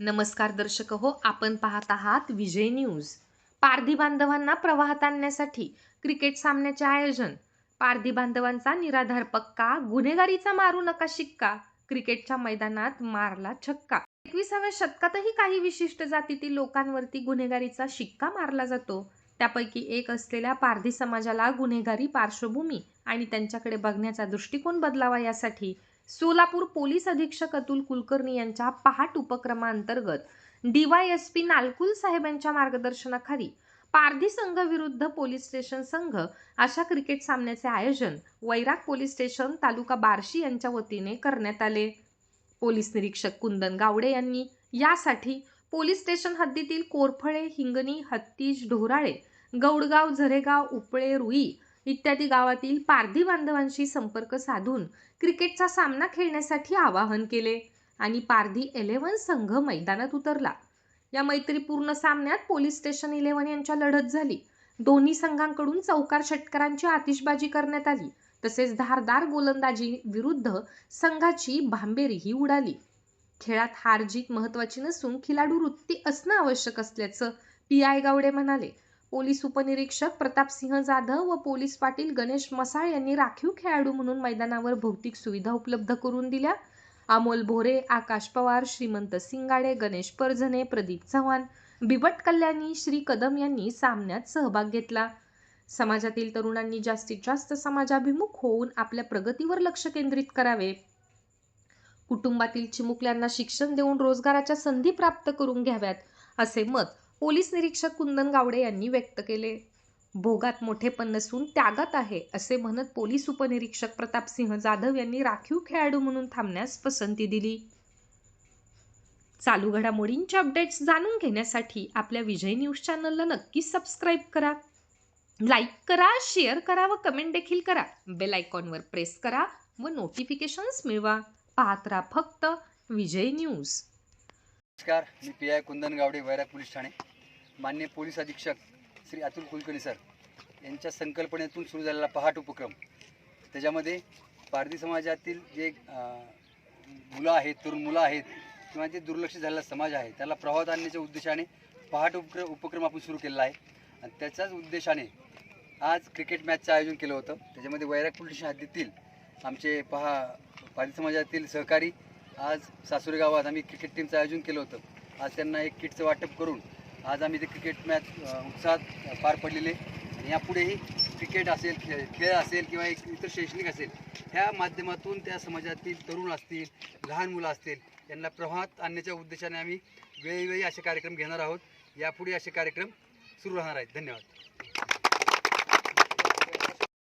नमस्कार दर्शक हो आपण पाहत आहात विजय न्यूज. पारधी बांधवांना प्रवाहात आणण्यासाठी क्रिकेट सामन्याचे आयोजन. पारधी बांधवांचा निराधार पक्का गुन्हेगारीचा मारू नका शिक्का क्रिकेटच्या मैदानात मारला छक्का. एकविसाव्या शतकातही काही विशिष्ट जातीतील लोकांवरती गुन्हेगारीचा शिक्का मारला जातो. त्यापैकी एक असलेल्या पारधी समाजाला गुन्हेगारी पार्श्वभूमी आणि त्यांच्याकडे बघण्याचा दृष्टिकोन बदलावा यासाठी सोलापूर पोलीस अधीक्षक अतुल कुलकर्णी यांच्या पहाट उपक्रमांतर्गत डीवायएसपी नालकुल साहेब यांच्या मार्गदर्शनाखाली पारधी संघ विरुद्ध पोलीस स्टेशन संघ अशा क्रिकेट सामन्याचे आयोजन वैराग पोलीस स्टेशन तालुका बार्शी यांच्या वतीने करण्यात आले. पोलीस निरीक्षक कुंदन गावडे यांनी यासाठी पोलीस स्टेशन हद्दीतील कोरफळे हिंगणी हत्तीज ढोराळे गौडगाव झरेगाव उपळे रुई इत्यादी गावातील पारधी बांधवांशी संपर्क साधून क्रिकेटचा सामना खेळण्यासाठी आवाहन केले आणि पारधी इलेव्हन संघ मैदानात उतरला. या मैत्रीपूर्ण सामन्यात पोलीस स्टेशन इलेव्हन यांच्या लढत झाली. दोन्ही संघांकडून चौकार षटकारांची आतिषबाजी करण्यात आली. तसेच धारदार गोलंदाजी विरुद्ध संघाची भांबेरीही उडाली. खेळात हार जीत महत्वाची नसून खिलाडू वृत्ती असणं आवश्यक असल्याचं पी आय गावडे म्हणाले. पोलीस उपनिरीक्षक प्रतापसिंह जाधव व पोलीस पाटील गणेश मसाळ यांनी राखीव खेळाडू म्हणून मैदानावर भौतिक सुविधा उपलब्ध करून दिल्या. अमोल भोरे आकाश पवार श्रीमंत सिंगाडे गणेश परझने प्रदीप चव्हाण बिबट कल्याणी श्री कदम यांनी सामन्यात सहभाग घेतला. समाजातील तरुणांनी जास्तीत जास्त समाजाभिमुख होऊन आपल्या प्रगतीवर लक्ष केंद्रित करावे. कुटुंबातील चिमुकल्यांना शिक्षण देऊन रोजगाराच्या संधी प्राप्त करून घ्याव्यात असे मत पोलीस निरीक्षक कुंदन गावडे यांनी व्यक्त केले. भोगात मोठेपण नसून त्यागात आहे असे म्हणत पोलीस उपनिरीक्षक प्रतापसिंह जाधव यांनी राखीव खेळाडू म्हणून थांबण्यास पसंती दिली. चालू घडामोडींचे अपडेट्स जाणून घेण्यासाठी आपल्या विजय न्यूज चॅनलला नक्की सबस्क्राईब करा. लाईक करा शेअर करा व कमेंट देखील करा. बेल आयकॉनवर प्रेस करा व नोटिफिकेशन्स मिळवा. पाहत राहा फक्त विजय न्यूज. नमस्कार मी P I Kundan Gawade Vairag police Thane. मान्य पोलीस अधीक्षक श्री अतुल कुलकर्णी सर यांच्या संकल्पनेतून सुरू झालेला पहाट उपक्रम. त्याच्यामध्ये पारधी समाजातील जे मुलं आहेत तरुण मुलं आहेत किंवा जे दुर्लक्षित झालेला समाज आहे त्याला प्रभावात आणण्याच्या उद्देशाने पहाट उपक्र उपक्रम आपण सुरू केलेला आहे. आणि त्याच्याच उद्देशाने आज क्रिकेट मॅचचं आयोजन केलं होतं. त्याच्यामध्ये वैराग पोलीस हद्दीतील आमचे पहा पारधी समाजातील सहकारी आज सासुरी गावात आम्ही क्रिकेट टीमचं आयोजन केलं होतं. आज त्यांना एक किटचं वाटप करून आज आम्ही ते क्रिकेट मॅच उत्साहात पार पडलेले. आणि यापुढेही क्रिकेट असेल खेळ खेळ असेल किंवा एक इतर शैक्षणिक असेल ह्या माध्यमातून त्या समाजातील तरुण असतील लहान मुलं असतील यांना प्रवाहात आणण्याच्या उद्देशाने आम्ही वेळोवेळी असे कार्यक्रम घेणार आहोत. यापुढे असे कार्यक्रम सुरू राहणार आहेत. धन्यवाद.